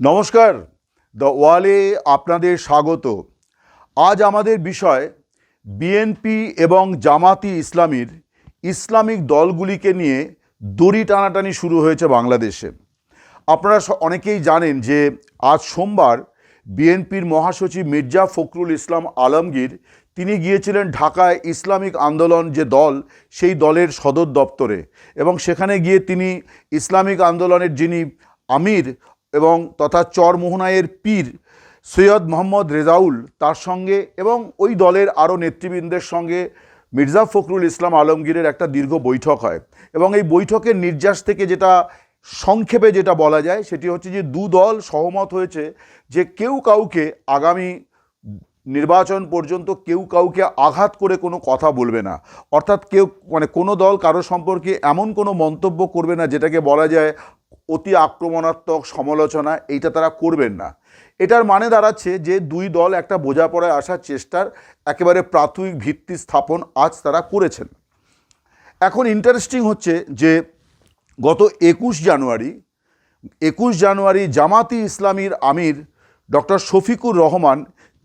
নমস্কার, দ্য ওয়ালে আপনাদের স্বাগত। আজ আমাদের বিষয়, বিএনপি এবং জামাতি ইসলামীর ইসলামিক দলগুলিকে নিয়ে দড়ি টানাটানি শুরু হয়েছে বাংলাদেশে। আপনারা অনেকেই জানেন যে আজ সোমবার বিএনপির মহাসচিব মির্জা ফখরুল ইসলাম আলমগীর, তিনি গিয়েছিলেন ঢাকায় ইসলামিক আন্দোলন যে দল, সেই দলের সদর দপ্তরে এবং সেখানে গিয়ে তিনি ইসলামিক আন্দোলনের যিনি আমির এবং তথা চরমোহনায়ের পীর সৈয়দ মোহাম্মদ রেজাউল তার সঙ্গে এবং ওই দলের আরও নেতৃবৃন্দের সঙ্গে মির্জা ফখরুল ইসলাম আলমগীরের একটা দীর্ঘ বৈঠক হয়। এবং এই বৈঠকের নির্যাস থেকে যেটা সংক্ষেপে যেটা বলা যায় সেটি হচ্ছে যে দু দল সহমত হয়েছে যে কেউ কাউকে আগামী নির্বাচন পর্যন্ত কেউ কাউকে আঘাত করে কোনো কথা বলবে না। অর্থাৎ কেউ মানে কোনো দল কারও সম্পর্কে এমন কোনো মন্তব্য করবে না যেটাকে বলা যায় অতি আক্রমণাত্মক সমালোচনা, এইটা তারা করবেন না। এটার মানে দাঁড়াচ্ছে যে দুই দল একটা বোঝাপড়ায় আসার চেষ্টার একেবারে প্রাথমিক ভিত্তি স্থাপন আজ তারা করেছেন। এখন ইন্টারেস্টিং হচ্ছে যে গত একুশ জানুয়ারি একুশ জানুয়ারি জামাতি ইসলামীর আমির ডক্টর শফিকুর রহমান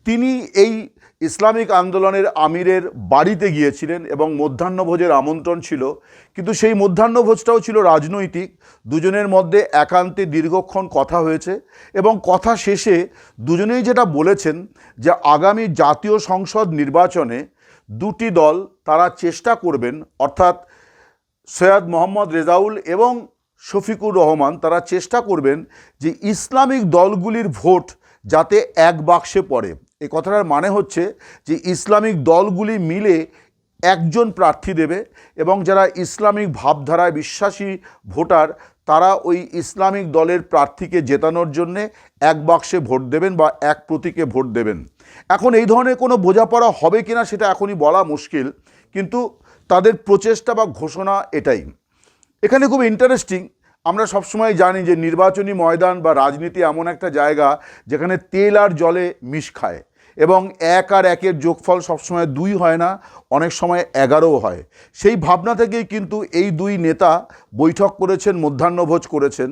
তিনি এই ইসলামিক আন্দোলনের আমিরের বাড়িতে গিয়েছিলেন এবং মধ্যাহ্নভোজের আমন্ত্রণ ছিল। কিন্তু সেই মধ্যাহ্নভোজটাও ছিল রাজনৈতিক। দুজনের মধ্যে একান্তে দীর্ঘক্ষণ কথা হয়েছে এবং কথা শেষে দুজনেই যেটা বলেছেন যে আগামী জাতীয় সংসদ নির্বাচনে দুটি দল তারা চেষ্টা করবেন, অর্থাৎ সৈয়দ মোহাম্মদ রেজাউল এবং শফিকুর রহমান তারা চেষ্টা করবেন যে ইসলামিক দলগুলির ভোট যাতে এক বাক্সে পড়ে। এই কথাটার মানে হচ্ছে যে ইসলামিক দলগুলি মিলে একজন প্রার্থী দেবে এবং যারা ইসলামিক ভাবধারায় বিশ্বাসী ভোটার, তারা ওই ইসলামিক দলের প্রার্থীকে জেতানোর জন্যে এক বাক্সে ভোট দেবেন বা এক প্রতীকে ভোট দেবেন। এখন এই ধরনের কোনো বোঝাপড়া হবে কিনা সেটা এখনই বলা মুশকিল, কিন্তু তাদের প্রচেষ্টা বা ঘোষণা এটাই। এখানে খুব ইন্টারেস্টিং আমরা সবসময় জানি যে নির্বাচনী ময়দান বা রাজনীতি এমন একটা জায়গা যেখানে তেল আর জলে মিশ খায়। এবং এক আর একের যোগফল সবসময় দুই হয় না, অনেক সময় এগারোও হয়। সেই ভাবনা থেকেই কিন্তু এই দুই নেতা বৈঠক করেছেন, মধ্যাহ্নভোজ করেছেন।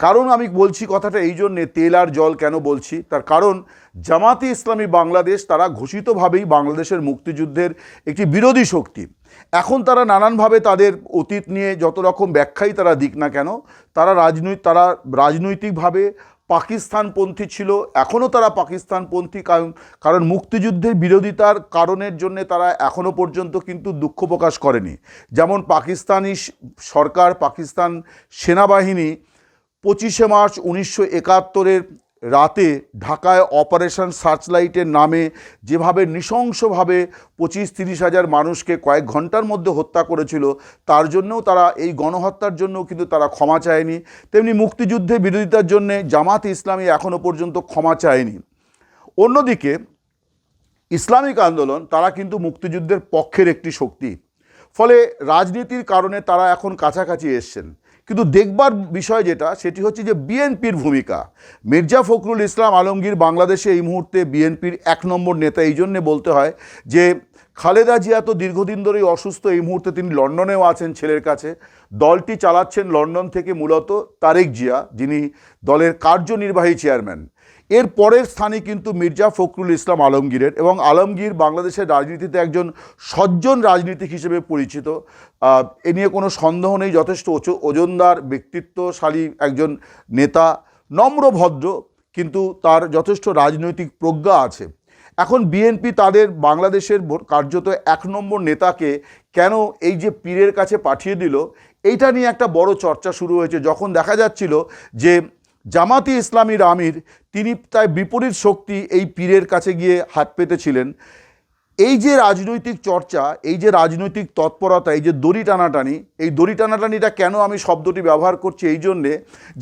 কারণ আমি বলছি কথাটা এই জন্যে, তেল আর জল কেন বলছি? তার কারণ, জামাতি ইসলামী বাংলাদেশ তারা ঘোষিতভাবেই বাংলাদেশের মুক্তিযুদ্ধের একটি বিরোধী শক্তি। এখন তারা নানানভাবে তাদের অতীত নিয়ে যত রকম ব্যাখ্যাই তারা দিক না কেন, তারা রাজনৈতিক তারা রাজনৈতিকভাবে পাকিস্তানপন্থী ছিল এখনও তারা পাকিস্তানপন্থী, কারণ কারণ মুক্তিযুদ্ধের বিরোধিতার কারণের জন্য তারা এখনও পর্যন্ত কিন্তু দুঃখ প্রকাশ করেনি। যেমন পাকিস্তানি সরকার, পাকিস্তান সেনাবাহিনী পঁচিশে মার্চ উনিশশো একাত্তরের রাতে ঢাকায় অপারেশন সার্চলাইটের নামে যেভাবে নৃশংসভাবে পঁচিশ তিরিশ হাজার মানুষকে কয়েক ঘণ্টার মধ্যে হত্যা করেছিল, তার জন্যও তারা এই গণহত্যার জন্যও কিন্তু তারা ক্ষমা চায়নি। তেমনি মুক্তিযুদ্ধের বিরোধিতার জন্যে জামাত ইসলামী এখনও পর্যন্ত ক্ষমা চায়নি। অন্যদিকে ইসলামিক আন্দোলন তারা কিন্তু মুক্তিযুদ্ধের পক্ষের একটি শক্তি। ফলে রাজনীতির কারণে তারা এখন কাছাকাছি এসছেন। কিন্তু দেখবার বিষয় যেটা, সেটি হচ্ছে যে বিএনপির ভূমিকা। মির্জা ফখরুল ইসলাম আলমগীর বাংলাদেশে এই মুহূর্তে বিএনপির এক নম্বর নেতা। এই জন্যে বলতে হয় যে, খালেদা জিয়া তো দীর্ঘদিন ধরেই অসুস্থ। এই মুহূর্তে তিনি লন্ডনেও আছেন ছেলের কাছে। দলটি চালাচ্ছেন লন্ডন থেকে মূলত তারেক জিয়া, যিনি দলের কার্যনির্বাহী চেয়ারম্যান। এর পরের স্থানে কিন্তু মির্জা ফখরুল ইসলাম আলমগীরের এবং আলমগীর বাংলাদেশের রাজনীতিতে একজন সজ্জন রাজনীতিক হিসেবে পরিচিত। এ নিয়ে কোনো সন্দেহ নেই, যথেষ্ট ওজনদার, ব্যক্তিত্বশালী একজন নেতা, নম্র, ভদ্র, কিন্তু তার যথেষ্ট রাজনৈতিক প্রজ্ঞা আছে। এখন বিএনপি তাদের বাংলাদেশের কার্যত এক নম্বর নেতাকে কেন এই যে পীরের কাছে পাঠিয়ে দিল, এইটা নিয়ে একটা বড় চর্চা শুরু হয়েছে। যখন দেখা যাচ্ছিল যে জামাতি ইসলামীর আমির তিনি তাই বিপরীত শক্তি এই পীরের কাছে গিয়ে হাত পেতেছিলেন। এই যে রাজনৈতিক চর্চা, এই যে রাজনৈতিক তৎপরতা, এই যে দড়ি টানাটানি, এই দড়ি টানাটানিটা কেন আমি শব্দটি ব্যবহার করছি এই জন্যে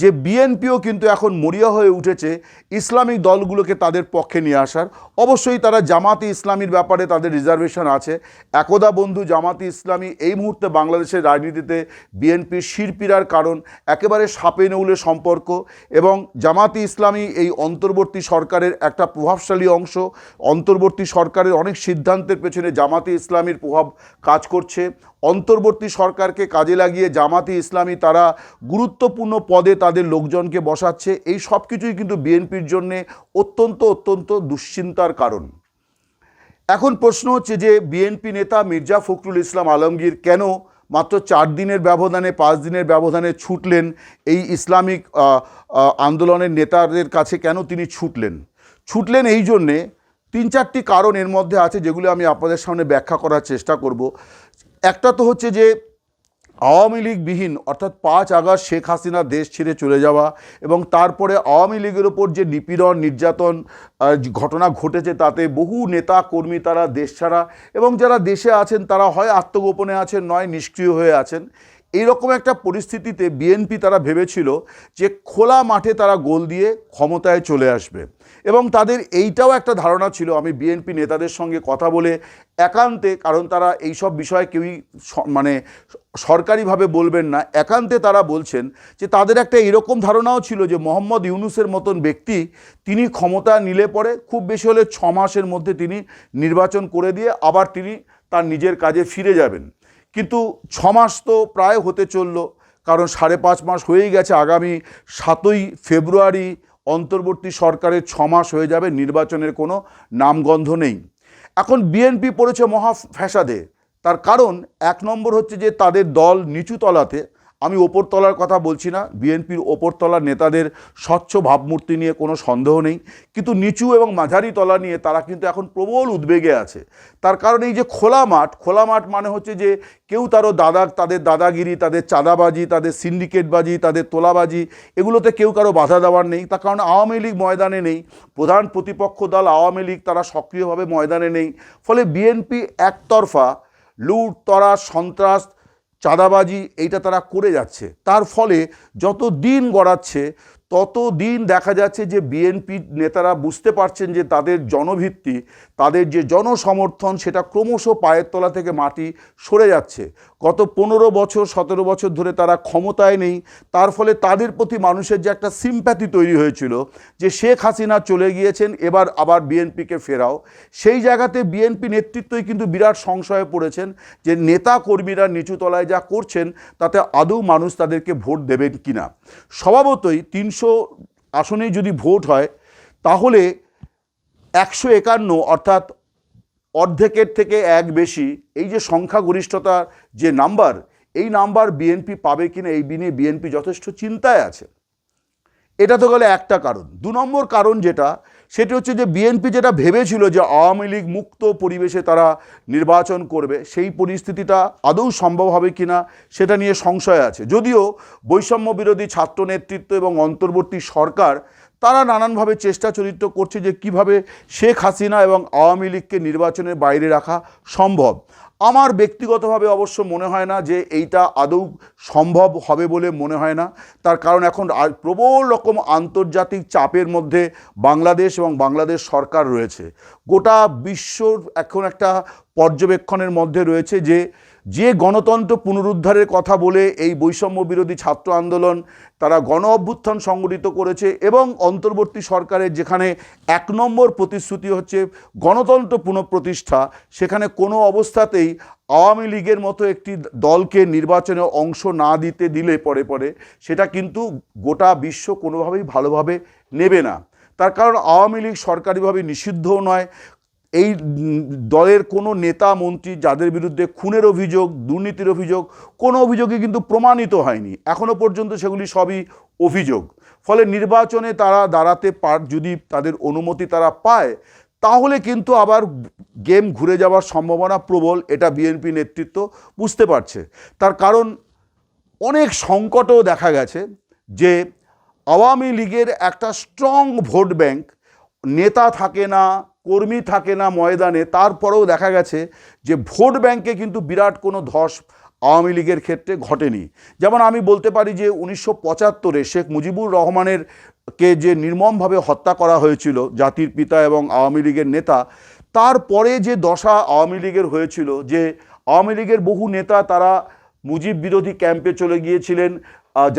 যে বিএনপিও কিন্তু এখন মরিয়া হয়ে উঠেছে ইসলামিক দলগুলোকে তাদের পক্ষে নিয়ে আসার। অবশ্যই তারা জামাতি ইসলামীর ব্যাপারে তাদের রিজার্ভেশন আছে। একদা বন্ধু জামাতি ইসলামী এই মুহূর্তে বাংলাদেশের রাজনীতিতে বিএনপির শিরপিরার কারণ, একেবারে সাপে নেউলে সম্পর্ক এবং জামাতি ইসলামী এই অন্তর্বর্তী সরকারের একটা প্রভাবশালী অংশ। অন্তর্বর্তী সরকারের অনেক সিদ্ধান্ত সিদ্ধান্তের পেছনে জামাতে ইসলামীর প্রভাব কাজ করছে। অন্তর্বর্তী সরকারকে কাজে লাগিয়ে জামাতে ইসলামী তারা গুরুত্বপূর্ণ পদে তাদের লোকজনকে বসাচ্ছে। এই সব কিছুই কিন্তু বিএনপির জন্যে অত্যন্ত অত্যন্ত দুশ্চিন্তার কারণ। এখন প্রশ্ন হচ্ছে যে, বিএনপি নেতা মির্জা ফখরুল ইসলাম আলমগীর কেন মাত্র চার দিনের ব্যবধানে, পাঁচ দিনের ব্যবধানে ছুটলেন? এই ইসলামিক আন্দোলনের নেতাদের কাছে কেন তিনি ছুটলেন? ছুটলেন এই জন্যে তিন চারটি কারণ এর মধ্যে আছে যেগুলো আমি আপনাদের সামনে ব্যাখ্যা করার চেষ্টা করব। একটা তো হচ্ছে যে, আওয়ামী লীগবিহীন অর্থাৎ পাঁচ আগস্ট শেখ হাসিনা দেশ ছেড়ে চলে যাওয়া এবং তারপরে আওয়ামী লীগের ওপর যে নিপীড়ন, নির্যাতন ঘটনা ঘটেছে তাতে বহু নেতা, কর্মী তারা দেশ ছাড়া এবং যারা দেশে আছেন তারা হয় আত্মগোপনে আছেন, নয় নিষ্ক্রিয় হয়ে আছেন। এইরকম একটা পরিস্থিতিতে বিএনপি তারা ভেবেছিল যে, খোলা মাঠে তারা গোল দিয়ে ক্ষমতায় চলে আসবে। এবং তাদের এইটাও একটা ধারণা ছিল, আমি বিএনপি নেতাদের সঙ্গে কথা বলে একান্তে, কারণ তারা এই সব বিষয়ে কেউই মানে সরকারিভাবে বলবেন না, একান্তে তারা বলছেন যে তাদের একটা এরকম ধারণাও ছিল যে মোহাম্মদ ইউনুসের মতন ব্যক্তি তিনি ক্ষমতা নিলে পরে খুব বেশি হলে ছ মাসের মধ্যে তিনি নির্বাচন করে দিয়ে আবার তিনি তার নিজের কাজে ফিরে যাবেন। কিন্তু ছ মাস তো প্রায় হতে চলল, কারণ সাড়ে পাঁচ মাস হয়েই গেছে, আগামী সাতই ফেব্রুয়ারি অন্তর্বর্তী সরকারের ছ মাস হয়ে যাবে, নির্বাচনের কোনো নামগন্ধ নেই। এখন বিএনপি পড়েছে মহা ফ্যাসাদে তার কারণ এক নম্বর হচ্ছে যে তাদের দল নিচু তলাতে আমি ওপরতলার কথা বলছি না, বিএনপির ওপরতলার নেতাদের স্বচ্ছ ভাবমূর্তি নিয়ে কোনো সন্দেহ নেই, কিন্তু নিচু এবং মাঝারি তলা নিয়ে তারা কিন্তু এখন প্রবল উদ্বেগে আছে। তার কারণ এই যে খোলা মাঠ খোলা মাঠ মানে হচ্ছে যে কেউ তারও দাদা, তাদের দাদাগিরি, তাদের চাঁদাবাজি, তাদের সিন্ডিকেটবাজি, তাদের তোলাবাজি, এগুলোতে কেউ কারও বাধা দেওয়ার নেই। তার কারণ আওয়ামী লীগ ময়দানে নেই, প্রধান প্রতিপক্ষ দল আওয়ামী লীগ তারা সক্রিয়ভাবে ময়দানে নেই। ফলে বিএনপি একতরফা লুট তরা সন্ত্রাস চাঁদাবাজি এইটা তারা করে যাচ্ছে। তার ফলে যত দিন গড়াচ্ছে তত দিন দেখা যাচ্ছে যে বিএনপি নেতারা বুঝতে পারছেন যে তাদের জনভিত্তি, তাদের যে জনসমর্থন, সেটা ক্রমশ পায়ের তলা থেকে মাটি সরে যাচ্ছে। গত পনেরো বছর, সতেরো বছর ধরে তারা ক্ষমতায় নেই। তার ফলে তাদের প্রতি মানুষের যে একটা সিম্প্যাথি তৈরি হয়েছিল যে শেখ হাসিনা চলে গিয়েছেন, এবার আবার বিএনপিকে ফেরাও। সেই জায়গাতে বিএনপি নেতৃত্বই কিন্তু বিরাট সংশয়ে পড়েছেন যে নেতা কর্মীরা নিচু তলায় যা করছেন, তাতে আদৌ মানুষ তাদেরকে ভোট দেবেন কিনা। স্বভাবতই তিনশো আসনেই যদি ভোট হয়, তাহলে একশো একান্ন অর্থাৎ অর্ধেকের থেকে এক বেশি, এই যে সংখ্যাগরিষ্ঠতার যে নাম্বার, এই নাম্বার বিএনপি পাবে কিনা, এই নিয়ে বিএনপি যথেষ্ট চিন্তায় আছে। এটা তো গেলে একটা কারণ। দু নম্বর কারণ যেটা সেটি হচ্ছে যে বিএনপি যেটা ভেবেছিল যে আওয়ামী লীগ মুক্ত পরিবেশে তারা নির্বাচন করবে, সেই পরিস্থিতিটা আদৌ সম্ভব হবে কিনা সেটা নিয়ে সংশয় আছে। যদিও বৈষম্য বিরোধী ছাত্র নেতৃত্ব এবং অন্তর্বর্তী সরকার তারা নানানভাবে চেষ্টা চরিত্র করছে যে কীভাবে শেখ হাসিনা এবং আওয়ামী লীগকে নির্বাচনের বাইরে রাখা সম্ভব। আমার ব্যক্তিগতভাবে অবশ্য মনে হয় না যে এইটা আদৌ সম্ভব হবে বলে মনে হয় না। তার কারণ এখন প্রবল রকম আন্তর্জাতিক চাপের মধ্যে বাংলাদেশ এবং বাংলাদেশ সরকার রয়েছে। গোটা বিশ্বর এখন একটা পর্যবেক্ষণের মধ্যে রয়েছে যে যে গণতন্ত্র পুনরুদ্ধারের কথা বলে এই বৈষম্য বিরোধী ছাত্র আন্দোলন তারা গণ অভ্যুত্থান সংগঠিত করেছে এবং অন্তর্বর্তী সরকারের যেখানে এক নম্বর প্রতিশ্রুতি হচ্ছে গণতন্ত্র পুনঃপ্রতিষ্ঠা, সেখানে কোনো অবস্থাতেই আওয়ামী লীগের মতো একটি দলকে নির্বাচনে অংশ না দিতে দিলে পরে পরে সেটা কিন্তু গোটা বিশ্ব কোনোভাবেই ভালোভাবে নেবে না। তার কারণ আওয়ামী লীগ সরকারিভাবে নিষিদ্ধও নয় এই দলের কোনো নেতা, মন্ত্রী যাদের বিরুদ্ধে খুনের অভিযোগ, দুর্নীতির অভিযোগ, কোনো অভিযোগই কিন্তু প্রমাণিত হয়নি। এখনও পর্যন্ত সেগুলি সবই অভিযোগ। ফলে নির্বাচনে তারা দাঁড়াতে পার, যদি তাদের অনুমতি তারা পায়, তাহলে কিন্তু আবার গেম ঘুরে যাওয়ার সম্ভাবনা প্রবল, এটা বিএনপি নেতৃত্ব বুঝতে পারছে। তার কারণ অনেক সংকটও দেখা গেছে যে আওয়ামী লীগের একটা স্ট্রং ভোট ব্যাংক, নেতা থাকে না কর্মী থাকে না ময়দানে, তারপরেও দেখা গেছে যে ভোট ব্যাংকে কিন্তু বিরাট কোনো ধস আওয়ামী লীগের ক্ষেত্রে ঘটেনি। যেমন আমি বলতে পারি যে উনিশশো পঁচাত্তরে শেখ মুজিবুর রহমানের কে যে নির্মমভাবে হত্যা করা হয়েছিল, জাতির পিতা এবং আওয়ামী লীগের নেতা, তারপরে যে দশা আওয়ামী লীগের হয়েছিল, যে আওয়ামী লীগের বহু নেতা তারা মুজিব বিরোধী ক্যাম্পে চলে গিয়েছিলেন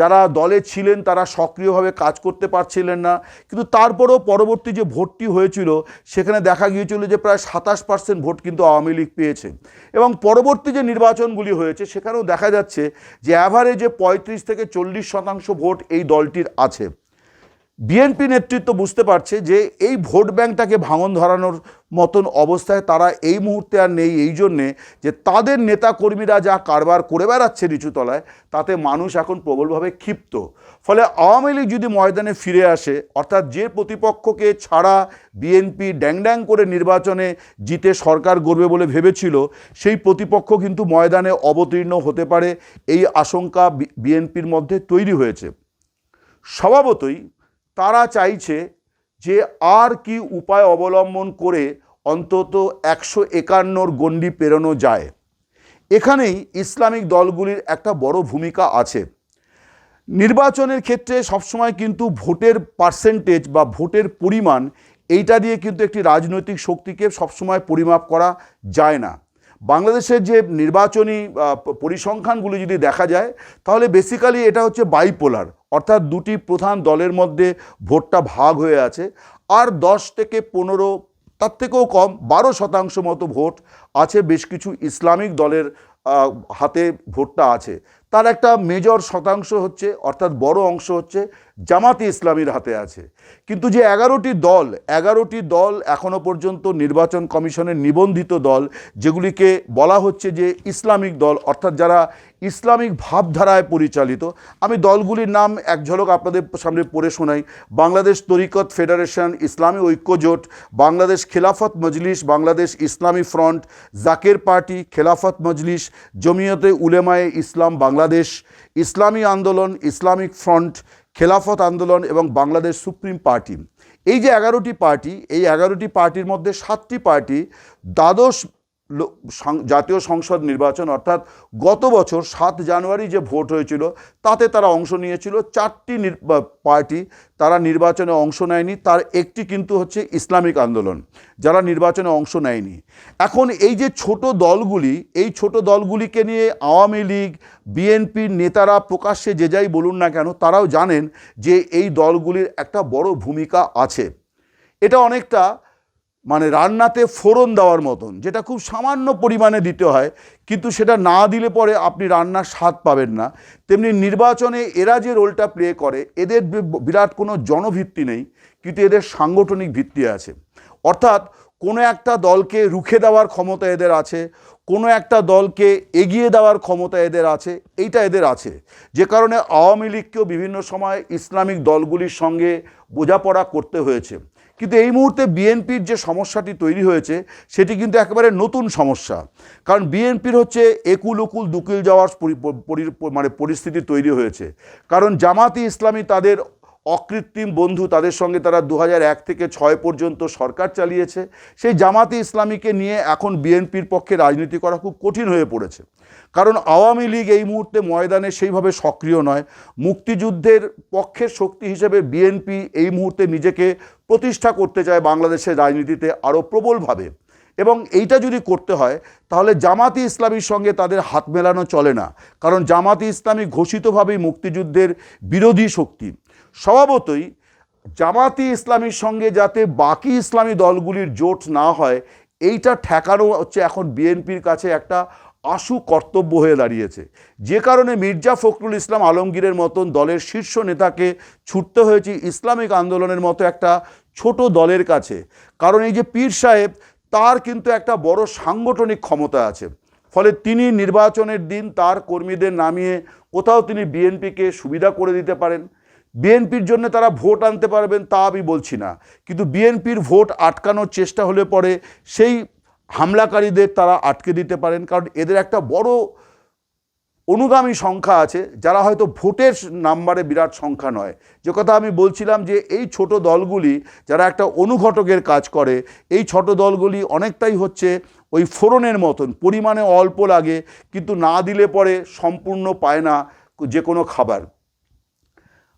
যারা দলে ছিলেন তারা সক্রিয়ভাবে কাজ করতে পারছিলেন না। কিন্তু তারপরেও পরবর্তী যে ভোটটি হয়েছিল, সেখানে দেখা গিয়েছিল যে প্রায় সাতাশ পার্সেন্ট ভোট কিন্তু আওয়ামী লীগ পেয়েছে। এবং পরবর্তী যে নির্বাচনগুলি হয়েছে, সেখানেও দেখা যাচ্ছে যে অ্যাভারেজে পঁয়ত্রিশ থেকে চল্লিশ শতাংশ ভোট এই দলটির আছে। বিএনপি নেতৃত্ব বুঝতে পারছে যে এই ভোট ব্যাংকটাকে ভাঙন ধরানোর মতন অবস্থায় তারা এই মুহূর্তে আর নেই, এই জন্যে যে তাদের নেতা কর্মীরা যা কারবার করে বেড়াচ্ছে নিচুতলায়, তাতে মানুষ এখন প্রবলভাবে ক্ষিপ্ত। ফলে আওয়ামী লীগ যদি ময়দানে ফিরে আসে, অর্থাৎ যে প্রতিপক্ষকে ছাড়া বিএনপি ড্যাং ড্যাং করে নির্বাচনে জিতে সরকার গড়বে বলে ভেবেছিল, সেই প্রতিপক্ষ কিন্তু ময়দানে অবতীর্ণ হতে পারে, এই আশঙ্কা বিএনপির মধ্যে তৈরি হয়েছে। স্বভাবতই তারা চাইছে যে আর কি উপায় অবলম্বন করে অন্তত একশো একান্নর গণ্ডি পেরোনো যায়। এখানেই ইসলামিক দলগুলির একটা বড় ভূমিকা আছে। নির্বাচনের ক্ষেত্রে সবসময় কিন্তু ভোটের পার্সেন্টেজ বা ভোটের পরিমাণ এইটা দিয়ে কিন্তু একটি রাজনৈতিক শক্তিকে সবসময় পরিমাপ করা যায় না। বাংলাদেশের যে নির্বাচনী পরিসংখ্যানগুলি যদি দেখা যায়, তাহলে বেসিক্যালি এটা হচ্ছে বাইপোলার অর্থাৎ দুটি প্রধান দলের মধ্যে ভোটটা ভাগ হয়ে আছে, আর দশ থেকে পনেরো, তার থেকেও কম, বারো শতাংশ মতো ভোট আছে বেশ কিছু ইসলামিক দলের হাতে ভোটটা আছে। তার একটা মেজর শতাংশ হচ্ছে, অর্থাৎ বড় অংশ হচ্ছে জামাতি ইসলামীর হাতে আছে। কিন্তু যে এগারোটি দল এগারোটি দল এখনও পর্যন্ত নির্বাচন কমিশনের নিবন্ধিত দল, যেগুলিকে বলা হচ্ছে যে ইসলামিক দল, অর্থাৎ যারা ইসলামিক ভাবধারায় পরিচালিত, আমি দলগুলির নাম এক ঝলক আপনাদের সামনে পড়ে শোনাই। বাংলাদেশ তরিকত ফেডারেশন, ইসলামী ঐক্যজোট বাংলাদেশ খেলাফত মজলিস, বাংলাদেশ ইসলামী ফ্রন্ট, জাকের পার্টি, খেলাফত মজলিস জমিয়তে উলেমায়ে ইসলাম বাংলাদেশ, ইসলামী আন্দোলন, ইসলামিক ফ্রন্ট, খেলাফত আন্দোলন এবং বাংলাদেশ সুপ্রিম পার্টি। এই যে এগারোটি পার্টি, এই এগারোটি পার্টির মধ্যে সাতটি পার্টি দ্বাদশ জাতীয় সংসদ নির্বাচন, অর্থাৎ গত বছর সাত জানুয়ারি যে ভোট হয়েছিল, তাতে তারা অংশ নিয়েছিল। চারটি পার্টি তারা নির্বাচনে অংশ নেয়নি। তার একটি কিন্তু হচ্ছে ইসলামিক আন্দোলন, যারা নির্বাচনে অংশ নেয়নি। এখন এই যে ছোট দলগুলি, এই ছোট দলগুলিকে নিয়ে আওয়ামী লীগ, বিএনপির নেতারা প্রকাশ্যে যে যাই বলুন না কেন, তারাও জানেন যে এই দলগুলির একটা বড় ভূমিকা আছে। এটা অনেকটা মানে রান্নাতে ফোড়ন দেওয়ার মতন, যেটা খুব সামান্য পরিমাণে দিতে হয়, কিন্তু সেটা না দিলে পরে আপনি রান্নার স্বাদ পাবেন না। তেমনি নির্বাচনে এরা যে রোলটা প্লে করে, এদের বিরাট কোনো জনভিত্তি নেই, কিন্তু এদের সাংগঠনিক ভিত্তি আছে। অর্থাৎ কোনো একটা দলকে রুখে দেওয়ার ক্ষমতা এদের আছে, কোনো একটা দলকে এগিয়ে দেওয়ার ক্ষমতা এদের আছে, এইটা এদের আছে। যে কারণে আওয়ামী লীগকেও বিভিন্ন সময় ইসলামিক দলগুলির সঙ্গে বোঝাপড়া করতে হয়েছে। কিন্তু এই মুহূর্তে বিএনপির যে সমস্যাটি তৈরি হয়েছে, সেটি কিন্তু একেবারে নতুন সমস্যা। কারণ বিএনপির হচ্ছে একুল উকুল দুকিল যাওয়ার মানে পরিস্থিতি তৈরি হয়েছে। কারণ জামাতি ইসলামী তাদের অকৃত্রিম বন্ধু তাদের সঙ্গে তারা দু এক থেকে ছয় পর্যন্ত সরকার চালিয়েছে। সেই জামাতি ইসলামীকে নিয়ে এখন বিএনপির পক্ষে রাজনীতি করা খুব কঠিন হয়ে পড়েছে। কারণ আওয়ামী লীগ এই মুহূর্তে ময়দানে সেইভাবে সক্রিয় নয়। মুক্তিযুদ্ধের পক্ষের শক্তি হিসেবে বিএনপি এই মুহূর্তে নিজেকে প্রতিষ্ঠা করতে চায় বাংলাদেশের রাজনীতিতে আরও প্রবলভাবে। এবং এইটা যদি করতে হয়, তাহলে জামাতি ইসলামীর সঙ্গে তাদের হাত মেলানো চলে না। কারণ জামাতি ইসলামী ঘোষিতভাবেই মুক্তিযুদ্ধের বিরোধী শক্তি। স্বভাবতই জামাতি ইসলামীর সঙ্গে যাতে বাকি ইসলামী দলগুলির জোট না হয়, এইটা ঠেকানো হচ্ছে এখন বিএনপির কাছে একটা আশু কর্তব্য হয়ে দাঁড়িয়েছে। যে কারণে মির্জা ফখরুল ইসলাম আলমগীরের মতন দলের শীর্ষ নেতাকে ছুটতে হয়েছে ইসলামিক আন্দোলনের মতো একটা ছোট দলের কাছে। কারণ এই যে পীর সাহেব, তার কিন্তু একটা বড় সাংগঠনিক ক্ষমতা আছে। ফলে তিনি নির্বাচনের দিন তার কর্মীদের নামিয়ে কোথাও তিনি বিএনপিকে সুবিধা করে দিতে পারেন। বিএনপির জন্য তারা ভোট আনতে পারবেন তা আমি বলছি না। কিন্তু বিএনপির ভোট আটকানোর চেষ্টা হলে পরে সেই হামলাকারীদের তারা আটকে দিতে পারেন। কারণ এদের একটা বড় অনুগামী সংখ্যা আছে, যারা হয়তো ভোটের নাম্বারে বিরাট সংখ্যা নয়। যে কথা আমি বলছিলাম যে এই ছোট দলগুলি যারা একটা অনুঘটকের কাজ করে, এই ছোট দলগুলি অনেকটাই হচ্ছে ওই ফোড়নের মতন, পরিমাণে অল্প লাগে, কিন্তু না দিলে পরে সম্পূর্ণ পায় না যে কোনো খাবার।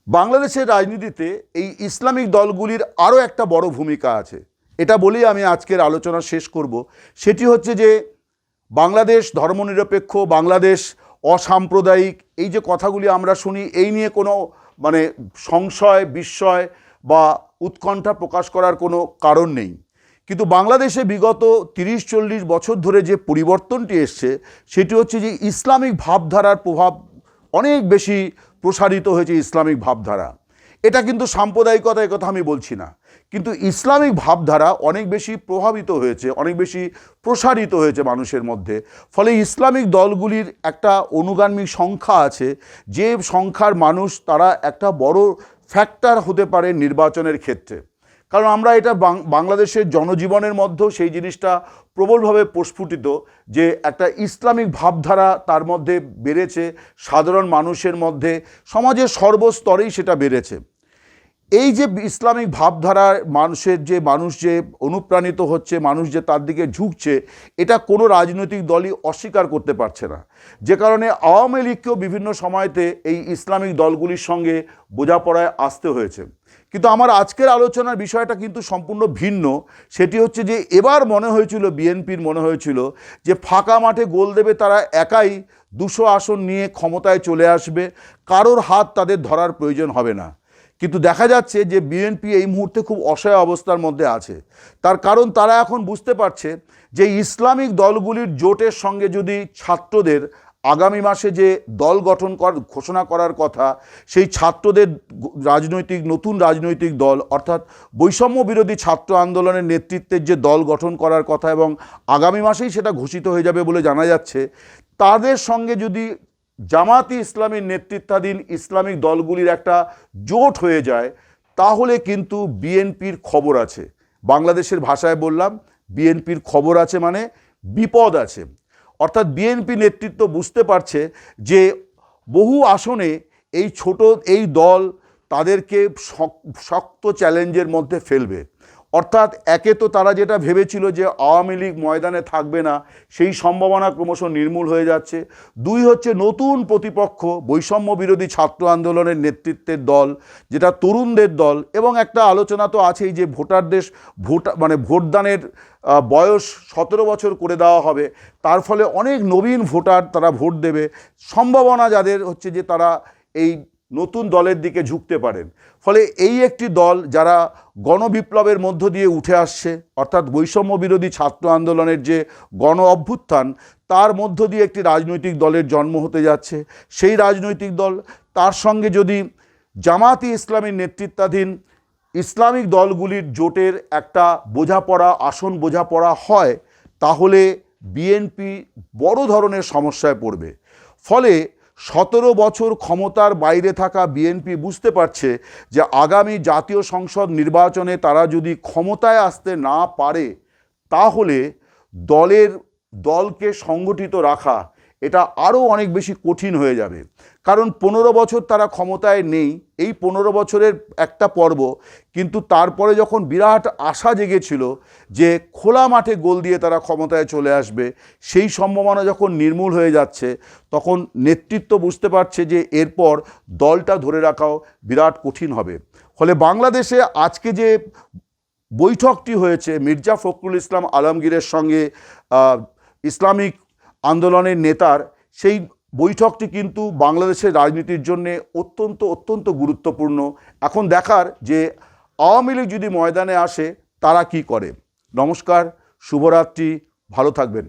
বাংলাদেশের রাজনীতিতে এই ইসলামিক দলগুলির আরও একটা বড় ভূমিকা আছে। এটা বলেই আমি আজকের আলোচনা শেষ করব। সেটি হচ্ছে যে বাংলাদেশ ধর্মনিরপেক্ষ, বাংলাদেশ অসাম্প্রদায়িক, এই যে কথাগুলি আমরা শুনি, এই নিয়ে কোনো মানে সংশয়, বিস্ময় বা উৎকণ্ঠা প্রকাশ করার কোনো কারণ নেই। কিন্তু বাংলাদেশে বিগত তিরিশ, চল্লিশ বছর ধরে যে পরিবর্তনটি এসছে, সেটি হচ্ছে যে ইসলামিক ভাবধারার প্রভাব অনেক বেশি প্রসারিত হয়েছে ইসলামিক ভাবধারা। এটা কিন্তু সাম্প্রদায়িকতা কথা আমি বলছি না। কিন্তু ইসলামিক ভাবধারা অনেক বেশি প্রভাবিত হয়েছে, অনেক বেশি প্রসারিত হয়েছে মানুষের মধ্যে। ফলে ইসলামিক দলগুলির একটা অনুগামী সংখ্যা আছে, যে সংখ্যার মানুষ তারা একটা বড় ফ্যাক্টর হতে পারে নির্বাচনের ক্ষেত্রে। কারণ আমরা এটা বাংলাদেশের জনজীবনের মধ্যেও সেই জিনিসটা প্রবলভাবে প্রস্ফুটিত যে একটা ইসলামিক ভাবধারা তার মধ্যে বেড়েছে, সাধারণ মানুষের মধ্যে, সমাজের সর্বস্তরেই সেটা বেড়েছে। এই যে ইসলামিক ভাবধারার মানুষের যে, মানুষ যে অনুপ্রাণিত হচ্ছে, মানুষ যে তার দিকে ঝুঁকছে, এটা কোনো রাজনৈতিক দলই অস্বীকার করতে পারছে না। যে কারণে আওয়ামী লীগকেও বিভিন্ন সময়তে এই ইসলামিক দলগুলির সঙ্গে বোঝাপড়ায় আসতে হয়েছে। কিন্তু আমার আজকের আলোচনার বিষয়টা কিন্তু সম্পূর্ণ ভিন্ন। সেটি হচ্ছে যে এবার মনে হয়েছিল, বিএনপির মনে হয়েছিল যে ফাঁকা মাঠে গোল দেবে তারা একাই দুশো আসন নিয়ে ক্ষমতায় চলে আসবে। কারোর হাত তাদের ধরার প্রয়োজন হবে না। কিন্তু দেখা যাচ্ছে যে বিএনপি এই মুহূর্তে খুব অসহায় অবস্থার মধ্যে আছে। তার কারণ তারা এখন বুঝতে পারছে যে ইসলামিক দলগুলির জোটের সঙ্গে যদি ছাত্রদের আগামী মাসে যে দল গঠন কর, ঘোষণা করার কথা, সেই ছাত্রদের রাজনৈতিক, নতুন রাজনৈতিক দল, অর্থাৎ বৈষম্য বিরোধী ছাত্র আন্দোলনের নেতৃত্বের যে দল গঠন করার কথা এবং আগামী মাসেই সেটা ঘোষিত হয়ে যাবে বলে জানা যাচ্ছে, তাদের সঙ্গে যদি জামাতি ইসলামীর নেতৃত্বাধীন ইসলামিক দলগুলির একটা জোট হয়ে যায়, তাহলে কিন্তু বিএনপির খবর আছে। বাংলাদেশের ভাষায় বললাম, বিএনপির খবর আছে মানে বিপদ আছে। অর্থাৎ বিএনপি নেতৃত্ব বুঝতে পারছে যে বহু আসনে এই ছোট, এই দল তাদেরকে শক- শক্ত চ্যালেঞ্জের মধ্যে ফেলবে। অর্থাৎ একে তো তারা যেটা ভেবেছিল যে আওয়ামী লীগ ময়দানে থাকবে না, সেই সম্ভাবনা ক্রমশ নির্মূল হয়ে যাচ্ছে। দুই হচ্ছে নতুন প্রতিপক্ষ, বৈষম্য বিরোধী ছাত্র আন্দোলনের নেতৃত্বের দল, যেটা তরুণদের দল, এবং একটা আলোচনা তো আছেই যে ভোটারদের ভোট মানে ভোটদানের বয়স সতেরো বছর করে দেওয়া হবে। তার ফলে অনেক নবীন ভোটার তারা ভোট দেবে। সম্ভাবনা যাদের হচ্ছে যে তারা এই নতুন দলের দিকে ঝুঁকতে পারেন। ফলে এই একটি দল যারা গণবিপ্লবের মধ্য দিয়ে উঠে আসছে, অর্থাৎ বৈষম্য বিরোধী ছাত্র আন্দোলনের যে গণ অভ্যুত্থান, তার মধ্য দিয়ে একটি রাজনৈতিক দলের জন্ম হতে যাচ্ছে। সেই রাজনৈতিক দল, তার সঙ্গে যদি জামাতি ইসলামীর নেতৃত্বাধীন ইসলামিক দলগুলির জোটের একটা বোঝাপড়া, আসন বোঝাপড়া হয়, তাহলে বিএনপি বড় ধরনের সমস্যায় পড়বে। ফলে সতেরো বছর ক্ষমতার বাইরে থাকা বিএনপি বুঝতে পারছে যে আগামী জাতীয় সংসদ নির্বাচনে তারা যদি ক্ষমতায় আসতে না পারে, তাহলে দলের, দলকে সংগঠিত রাখা এটা আরও অনেক বেশি কঠিন হয়ে যাবে। কারণ পনেরো বছর তারা ক্ষমতায় নেই, এই পনেরো বছরের একটা পর্ব, কিন্তু তারপরে যখন বিরাট আশা জেগেছিল যে খোলা মাঠে গোল দিয়ে তারা ক্ষমতায় চলে আসবে, সেই সম্ভাবনা যখন নির্মূল হয়ে যাচ্ছে, তখন নেতৃত্ব বুঝতে পারছে যে এরপর দলটা ধরে রাখাও বিরাট কঠিন হবে। ফলে বাংলাদেশে আজকে যে বৈঠকটি হয়েছে, মির্জা ফখরুল ইসলাম আলমগীরের সঙ্গে ইসলামিক আন্দোলনের নেতার সেই বৈঠকটি কিন্তু বাংলাদেশের রাজনীতির জন্য অত্যন্ত অত্যন্ত গুরুত্বপূর্ণ। এখন দেখার যে আওয়ামী লীগ যদি ময়দানে আসে, তারা কি করে? নমস্কার, শুভরাত্রি, ভালো থাকবেন।